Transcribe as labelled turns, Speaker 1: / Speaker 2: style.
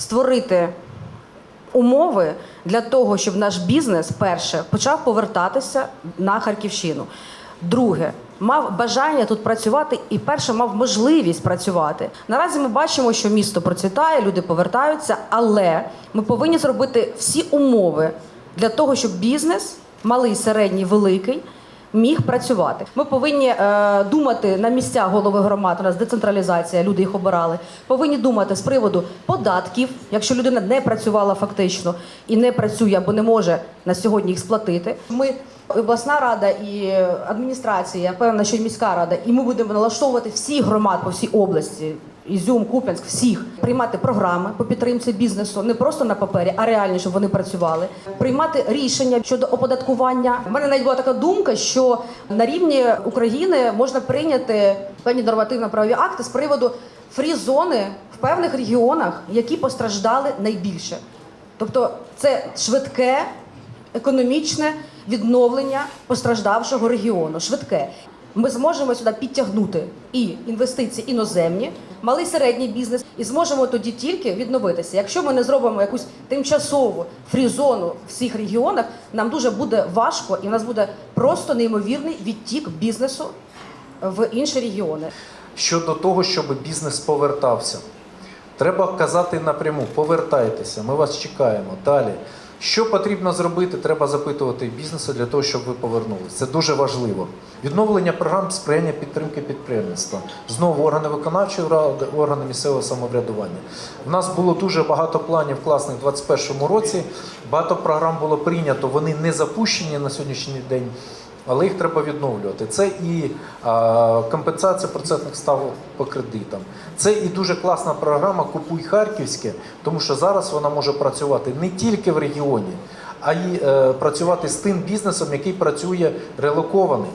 Speaker 1: створити умови для того, щоб наш бізнес перше почав повертатися на Харківщину. Друге, мав бажання тут працювати і перше мав можливість працювати. Наразі ми бачимо, що місто процвітає, люди повертаються, але ми повинні зробити всі умови для того, щоб бізнес, малий, середній, великий, міг працювати. Ми повинні е, думати на місця голови громад. У нас децентралізація, люди їх обирали. Повинні думати з приводу податків, якщо людина не працювала фактично і не працює або не може на сьогодні їх сплатити. Ми обласна рада і адміністрація, я певна, що і міська рада, і ми будемо налаштовувати всіх громад по всій області. Ізюм, Куп'янськ, всіх приймати програми по підтримці бізнесу не просто на папері, а реально, щоб вони працювали. Приймати рішення щодо оподаткування. У мене навіть була така думка, що на рівні України можна прийняти певні нормативно-правові акти з приводу фрі-зони в певних регіонах, які постраждали найбільше. Тобто, це швидке економічне відновлення постраждавшого регіону. Швидке. Ми зможемо сюди підтягнути і інвестиції іноземні, малий середній бізнес, і зможемо тоді тільки відновитися. Якщо ми не зробимо якусь тимчасову фрі-зону в всіх регіонах, нам дуже буде важко, і в нас буде просто неймовірний відтік бізнесу в інші регіони.
Speaker 2: щодо того, щоб бізнес повертався. Треба казати напряму: повертайтеся, ми вас чекаємо. Далі. Що потрібно зробити, треба запитувати бізнесу для того, щоб ви повернулися. Це дуже важливо. Відновлення програм сприяння підтримки підприємництва. Знову органи виконавчої ради, органи місцевого самоврядування. У нас було дуже багато планів класних у 2021 році. Багато програм було прийнято. Вони не запущені на сьогоднішній день але їх треба відновлювати. Це і компенсація процентних ставок по кредитам. Це і дуже класна програма Купуй Харківське, тому що зараз вона може працювати не тільки в регіоні, а й е, працювати з тим бізнесом, який працює релокований.